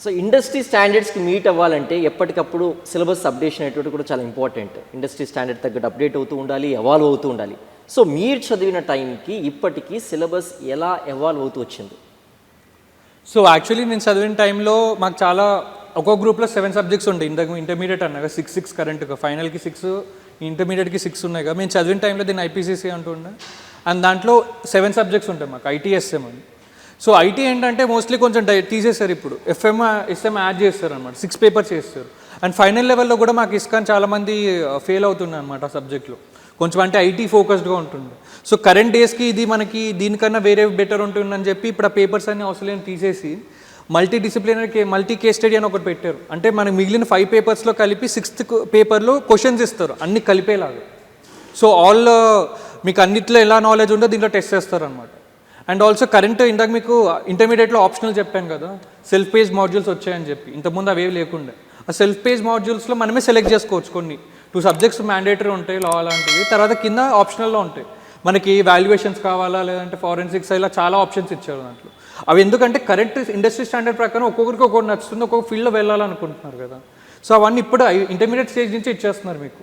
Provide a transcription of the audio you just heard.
So industry స్టాండర్డ్స్కి meet అవ్వాలంటే ఎప్పటికప్పుడు syllabus updation అనేటువంటి కూడా చాలా ఇంపార్టెంట్. ఇండస్ట్రీ స్టాండర్డ్ తగ్గట్టు అప్డేట్ అవుతూ ఉండాలి ఎవాల్వ్ అవుతూ ఉండాలి. సో మీరు చదివిన టైంకి ఇప్పటికీ సిలబస్ ఎలా ఎవాల్వ్ అవుతూ వచ్చింది? సో యాక్చువల్లీ నేను చదివిన టైంలో మాకు చాలా ఒక్కో గ్రూప్లో సెవెన్ సబ్జెక్ట్స్ ఉంటాయి ఇంతకు ఇంటర్మీడియట్ అన్నగా సిక్స్ సిక్స్ కరెంట్గా ఫైనల్కి సిక్స్ ఇంటర్మీడియట్కి సిక్స్ ఉన్నాయి. కదా మేము చదివిన టైంలో దీన్ని ఐపీసీసీ అంటుండే. అండ్ దాంట్లో సెవెన్ సబ్జెక్ట్స్ ఉంటాయి మాకు ఐటీఎస్ఎం అని. సో ఐటీ ఏంటంటే మోస్ట్లీ కొంచెం డై తీసేస్తారు ఇప్పుడు. ఎఫ్ఎం ఎస్ఎం యాడ్ చేస్తారు అనమాట సిక్స్ పేపర్స్ చేస్తారు అండ్ ఫైనల్ లెవెల్లో కూడా మాకు ఇస్కాన్ చాలామంది ఫెయిల్ uh, అవుతున్నాయి అనమాట ఆ సబ్జెక్ట్లో కొంచెం అంటే ఐటీ ఫోకస్డ్గా ఉంటుంది. సో కరెంట్ డేస్కి ఇది మనకి దీనికన్నా వేరే బెటర్ ఉంటుందని చెప్పి ఇప్పుడు ఆ పేపర్స్ అన్ని అవసరం తీసేసి మల్టీ డిసిప్లినరీ కే మల్టీ కేస్ స్టడీ అని ఒకటి పెట్టారు. అంటే మనకి మిగిలిన ఫైవ్ పేపర్స్లో కలిపి సిక్స్త్ పేపర్లో క్వశ్చన్స్ ఇస్తారు. అన్ని కలిపేలాగా. సో ఆల్ uh, మీకు అన్నిట్లో ఎలా నాలెడ్జ్ ఉందో దీంట్లో టెస్ట్ చేస్తారు అనమాట అండ్ ఆల్సో కరెంట్ ఇందాక మీకు ఇంటర్మీడియట్లో ఆప్షనల్ చెప్పాను కదా సెల్ఫ్ పేజ్ మాడ్యూల్స్ వచ్చాయని చెప్పి. ఇంతకుముందు అవేవి లేకుండా. ఆ సెల్ఫ్ పేజ్ మాడ్యూల్స్లో మనమే సెలెక్ట్ చేసుకోవచ్చు కొన్ని. టూ సబ్జెక్ట్స్ మ్యాండేటరీ ఉంటాయి లా లాంటివి తర్వాత కింద ఆప్షనల్లో ఉంటాయి. మనకి వాల్యుయేషన్స్ కావాలా లేదంటే ఫారెన్సిక్స్ ఇలా చాలా ఆప్షన్స్ ఇచ్చారు దాంట్లో. అవి ఎందుకంటే కరెంట్ ఇండస్ట్రీ స్టాండర్డ్ ప్రకారం ఒక్కొక్కరికి ఒక్కొక్కటి నచ్చుతుంది ఒక్కొక్క ఫీల్డ్లో వెళ్ళాలనుకుంటున్నారు కదా. సో అవన్నీ ఇప్పుడు ఇంటర్మీడియట్ స్టేజ్ నుంచి ఇచ్చేస్తున్నారు మీకు.